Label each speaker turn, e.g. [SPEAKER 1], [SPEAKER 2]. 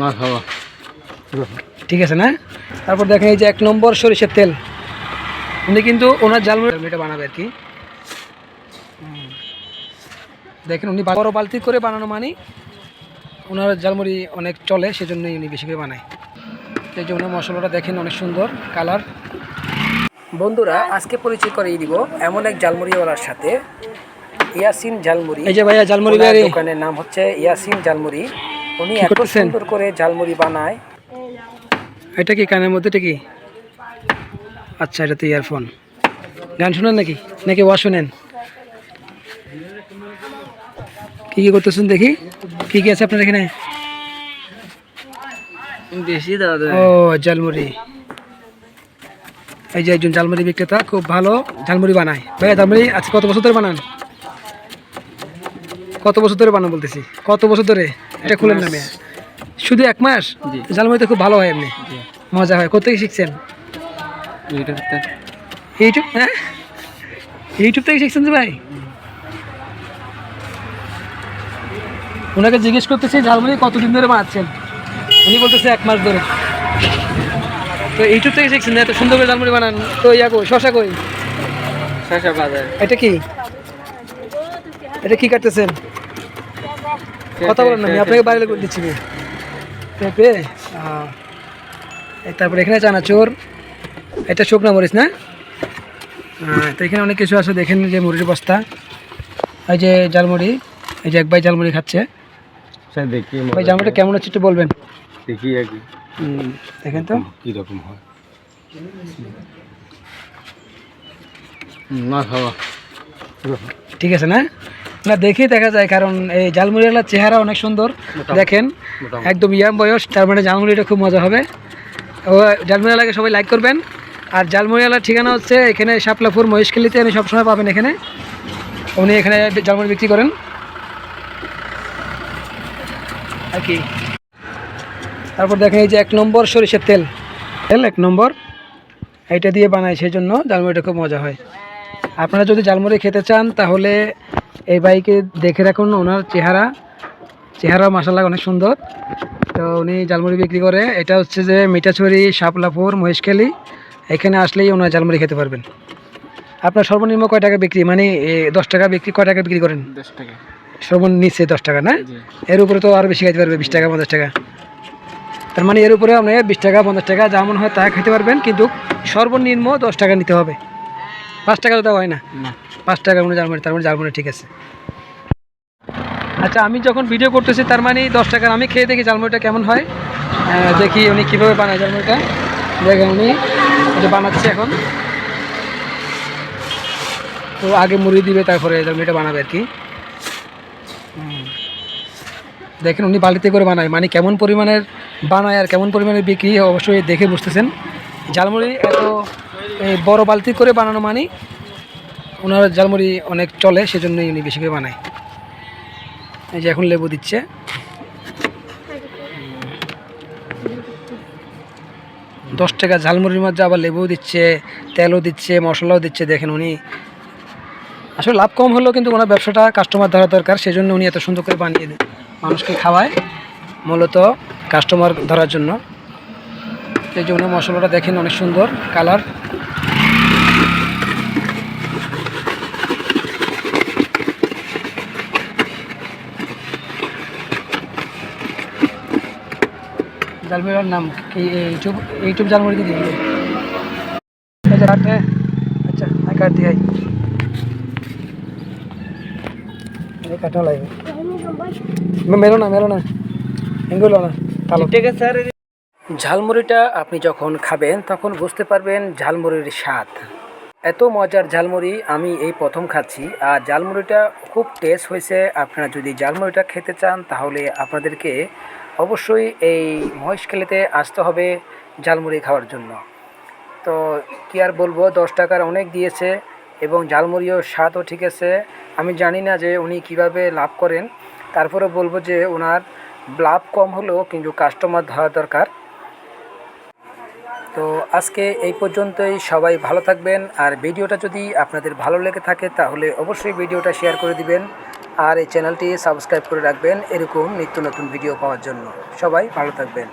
[SPEAKER 1] না
[SPEAKER 2] ঠিক আছে না? তারপর দেখেন এই যে এক নম্বর সরিষার তেল। উনি কিন্তু ওনার জালমুড়িটা বানাবে আর কি। দেখেন উনি বড় বালতি করে বানানো মানে। ওনার জালমুড়ি অনেক চলে, সেজন্যই উনি বেশি করে বানায়। এই যে ওনার মশলাটা দেখেন অনেক সুন্দর, কালার। বন্ধুরা, আজকে পরিচয় করিয়ে দিব এমন এক জালমুড়িওয়ালার সাথে। ইয়াসিন জালমুড়ি এই যে ভাইয়া জালমুড়ি
[SPEAKER 3] ওনার
[SPEAKER 2] দোকানের নাম হচ্ছে ইয়াসিন জালমুড়ি উনি এত সুন্দর করে জালমুড়ি বানায়। এটা কি কানের মধ্যে? এটা কি? আচ্ছা এটা তো ইয়ারফোন। গান শুনেন নাকি? নাকি ওয়া শুনেন? কি কি করতেছেন দেখি? কি কি আছে আপনার এখানে?
[SPEAKER 1] বেশি দাদা।
[SPEAKER 2] ও জালমুড়ি এই যে একজন জালমুড়ি বিক্রেতা খুব ভালো ঝালমুড়ি বানায়। ভাইয়া ঝালমুড়ি আজকে কত বছর ধরে বানান? কত বছর ধরে বানান বলতেছি? কত বছর ধরে? এটা খুলেন না মেয়ে। শুধু এক মাস?
[SPEAKER 1] জি।
[SPEAKER 2] ঝালমুড়ি তো খুব ভালো হয় এমনি। মজা হয়। কোথেকে শিখছেন? ইউটিউব হ্যাঁ? ইউটিউব থেকে শিখছেন ভাই? ওনাকে জিজ্ঞেস করতেছি ঝালমুড়ি কতদিন ধরে বানাচ্ছেন? উনি বলতেছে এক মাস ধরে। তো ইউটিউব থেকে শিখছেন এত সুন্দর করে ঝালমুড়ি বানান। তো ইয়া কই? শশা কই?
[SPEAKER 1] শশা বাজার।
[SPEAKER 2] এটা কি? এটা কি কাটতেছেন? কথা বলেন না আমি আপনাকে বাইরে করে দিচ্ছি। পেঁপে তারপর এখানে চানাচুর এটা শুকনো মরিচ না? তো এখানে অনেক কিছু আছে দেখেন যে মুড়ির বস্তা এই যে জালমুড়ি এই যে এক ভাই জালমুড়ি খাচ্ছে।
[SPEAKER 1] স্যার দেখি
[SPEAKER 2] ভাই জালমুড়িটা কেমন হচ্ছে একটু বলবেন।
[SPEAKER 1] দেখি আর
[SPEAKER 2] দেখেন তো।
[SPEAKER 1] কীরকম হয়। না খাওয়া।
[SPEAKER 2] ঠিক আছে না? না দেখেই দেখা যায় কারণ এই জালমুড়িওয়ালার চেহারা অনেক সুন্দর দেখেন একদম ইয়াম বয়স তার মানে জালমুড়িটা খুব মজা হবে। ও জালমুড়িওয়ালাকে সবাই লাইক করবেন। আর জালমুড়িওয়ালার ঠিকানা হচ্ছে এখানে শাপলাপুর মহেশখালীতে আপনি সবসময় পাবেন এখানে। উনি এখানে জালমুড়ি বিক্রি করেন। আর কি। তারপর দেখেন এই যে এক নম্বর সরিষার তেল। তেল এক নম্বর। এইটা দিয়ে বানায় সেই জন্য জালমুড়িটা খুব মজা হয়। আপনারা যদি জালমুড়ি খেতে চান তাহলে এই বাইকে দেখে রাখুন ওনার চেহারা। চেহারা মাসাল্লাহ অনেক সুন্দর। তো উনি জালমুড়ি বিক্রি করে এটা হচ্ছে যে মিঠাছড়ি শাপলাপুর মহেশখালী। এখানে আসলেই ওনার জালমুড়ি খেতে পারবেন। আপনার সর্বনিম্ন কয় টাকা বিক্রি? মানে দশ টাকা বিক্রি কয় টাকা বিক্রি করেন?
[SPEAKER 1] দশ টাকা।
[SPEAKER 2] সর্বনিচ্ছে দশ টাকা না? এর উপরে তো আরও বেশি খাইতে পারবে বিশ টাকা পঞ্চাশ টাকা। তার মানে এর উপরে আপনি বিশ টাকা পঞ্চাশ টাকা যেমন হয় তা খেতে পারবেন কিন্তু সর্বনিম্ন দশ টাকা নিতে হবে। পাঁচ টাকা তো দেওয়া হয় না। পাঁচ টাকা মানে জার্মানি তার মানে জার্মানি ঠিক আছে। আচ্ছা আমি যখন ভিডিও করতেছি তার মানে দশ টাকার আমি খেয়ে দেখি জালমুড়িটা কেমন হয়। দেখি উনি কীভাবে বানায় জালমুড়িটা দেখেন উনি এটা বানাচ্ছে এখন। তো আগে মুড়ি দিবে তারপরে জালমুড়িটা বানাবে আর কি। দেখেন উনি বালিতে করে বানায় মানে কেমন পরিমাণের বানায় আর কেমন পরিমাণের বিক্রি অবশ্যই দেখে বুঝতেছেন। ঝালমুড়ি এত এই বড় বালতি করে বানানো মানে। ওনার জালমুড়ি অনেক চলে, সেজন্যই উনি বেশি করে বানায়। এই যে এখন লেবু দিচ্ছে। দশ টাকা ঝালমুড়ির মধ্যে আবার লেবু দিচ্ছে, তেলও দিচ্ছে, মশলাও দিচ্ছে, দেখেন উনি। আসলে লাভ কম হলেও কিন্তু ওনার ব্যবসাটা কাস্টমার ধরা দরকার, সেজন্য উনি এত সুন্দর করে বানিয়ে মানুষকে খাওয়ায়, মূলত কাস্টমার ধরার জন্য। এই যে উনি মশলাটা দেখেন অনেক সুন্দর কালার। জালমুড়ির নাম কি? ইউটিউব ইউটিউব জালমুড়ি দিয়ে? আচ্ছা কাটে আচ্ছা আই কাট দিয়ে এই কাটা লাগবে মেলো না মেলো না। এগুলো না
[SPEAKER 1] ঠিক আছে স্যার
[SPEAKER 2] ঝালমুড়িটা আপনি যখন খাবেন, তখন বুঝতে পারবেন ঝালমুড়ির স্বাদ। এত মজার ঝালমুড়ি আমি এই প্রথম খাচ্ছি, আর ঝালমুড়িটা খুব টেস্ট হয়েছে। আপনারা যদি ঝালমুড়িটা খেতে চান, তাহলে আপনাদেরকে অবশ্যই এই মহেশখালীতে আসতে হবে ঝালমুড়ি খাওয়ার জন্য। তো কি আর বলব, দশ টাকার অনেক দিয়েছে, এবং ঝালমুড়িও স্বাদও ঠিক আছে। আমি জানি না যে উনি কীভাবে লাভ করেন। তারপরে বলব যে ওনার লাভ কম হলেও কিন্তু কাস্টমার ধরা দরকার। তো আজকে এই পর্যন্তই, সবাই ভালো থাকবেন। আর ভিডিওটা যদি আপনাদের ভালো লেগে থাকে, তাহলে অবশ্যই ভিডিওটা শেয়ার করে দিবেন। আর এই চ্যানেলটি সাবস্ক্রাইব করে রাখবেন, এরকম নিত্য নতুন ভিডিও পাওয়ার জন্য। সবাই ভালো থাকবেন।